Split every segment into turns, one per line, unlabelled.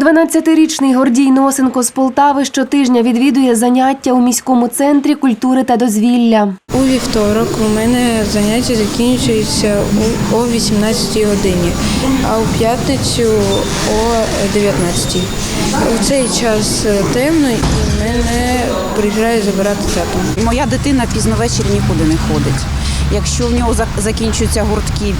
12-річний Гордій Носенко з Полтави щотижня відвідує заняття у міському центрі культури та дозвілля.
У вівторок у мене заняття закінчується у- о 18 годині, а у п'ятницю о 19. У цей час темно і мене приїжджає забирати тато.
Моя дитина пізно ввечері нікуди не ходить. Якщо в нього зак- закінчуються гуртки,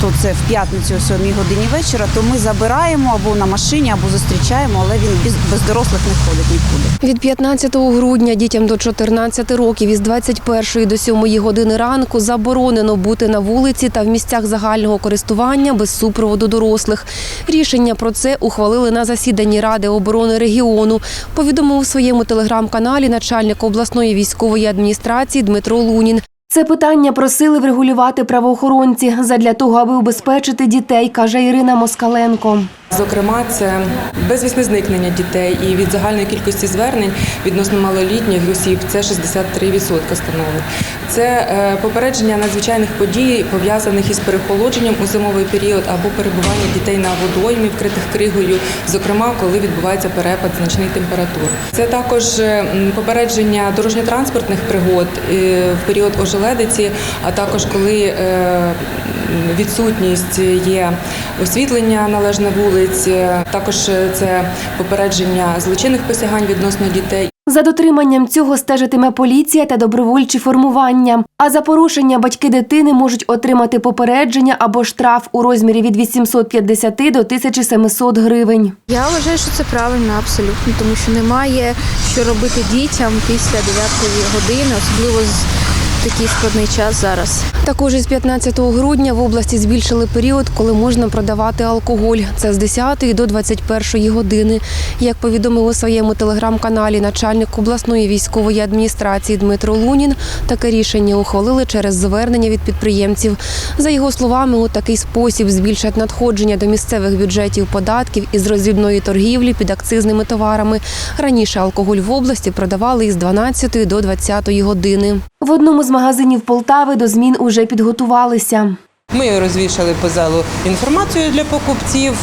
то це в п'ятницю о 7 годині вечора, то ми забираємо або на машині, або зустрічаємо, але він без, без дорослих не ходить нікуди.
Від 15 грудня дітям до 14 років із 21 до 7 години ранку заборонено бути на вулиці та в місцях загального користування без супроводу дорослих. Рішення про це ухвалили на засіданні Ради оборони регіону. Повідомив у своєму телеграм-каналі начальник обласної військової адміністрації Дмитро Лунін. Це питання просили врегулювати правоохоронці задля того, аби убезпечити дітей, каже Ірина Москаленко.
Зокрема, це безвісне зникнення дітей і від загальної кількості звернень відносно малолітніх осіб це 63% становить. Це е, попередження надзвичайних подій, пов'язаних із перехолодженням у зимовий період або перебування дітей на водоймі, вкритих кригою, зокрема, коли відбувається перепад значних температур. Це також е, попередження дорожньо-транспортних пригод е, в період ожеледиці, а також коли відсутність є освітлення належне вулиць. Також це попередження злочинних посягань відносно дітей.
За дотриманням цього стежитиме поліція та добровольчі формування. А за порушення батьки дитини можуть отримати попередження або штраф у розмірі від 850 до 1700 гривень.
Я вважаю, що це правильно абсолютно, тому що немає що робити дітям після 9 години, особливо з такий складний час зараз.
Також із 15 грудня в області збільшили період, коли можна продавати алкоголь. Це з 10 до 21 години. Як повідомив у своєму телеграм-каналі начальник обласної військової адміністрації Дмитро Лунін, таке рішення ухвалили через звернення від підприємців. За його словами, у такий спосіб збільшать надходження до місцевих бюджетів податків із роздрібної торгівлі під акцизними товарами. Раніше алкоголь в області продавали із 12 до 20 години. В одному з магазинів Полтави до змін уже підготувалися.
Ми розвішали по залу інформацію для покупців,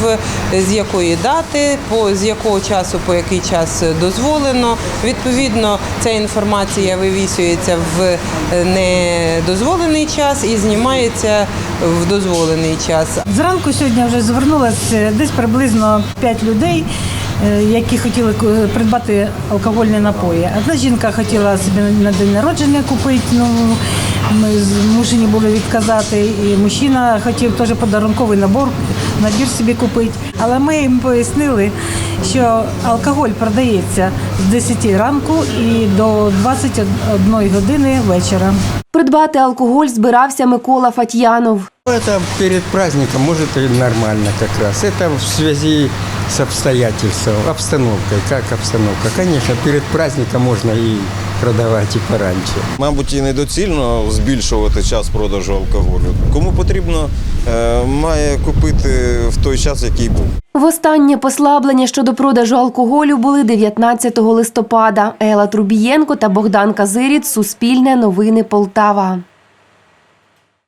з якої дати, по з якого часу, по який час дозволено. Відповідно, ця інформація вивісюється в недозволений час і знімається в дозволений час.
Зранку сьогодні вже звернулося десь приблизно 5 людей, е, які хотіли ку- придбати алкогольні напої. Одна жінка хотіла собі на день народження купити, ну ми змушені були відказати. І мужчина хотів теж подарунковий набор, набір собі купити. Але ми їм пояснили, що алкоголь продається з 10 ранку і до 21 години вечора.
Придбати алкоголь збирався Микола Фатьянов.
Это перед праздником, может, и нормально как раз. Это в связи с обстоятельством, обстановкой. Как обстановка? Конечно, перед праздником можно и продавать и пораньше.
Мабуть, і недоцільно збільшувати час продажу алкоголю. Кому потрібно, е, має купити в той час, який був.
Востаннє послаблення щодо продажу алкоголю були 19 листопада. Ела Трубієнко та Богдан Казиріт. Суспільне новини Полтава.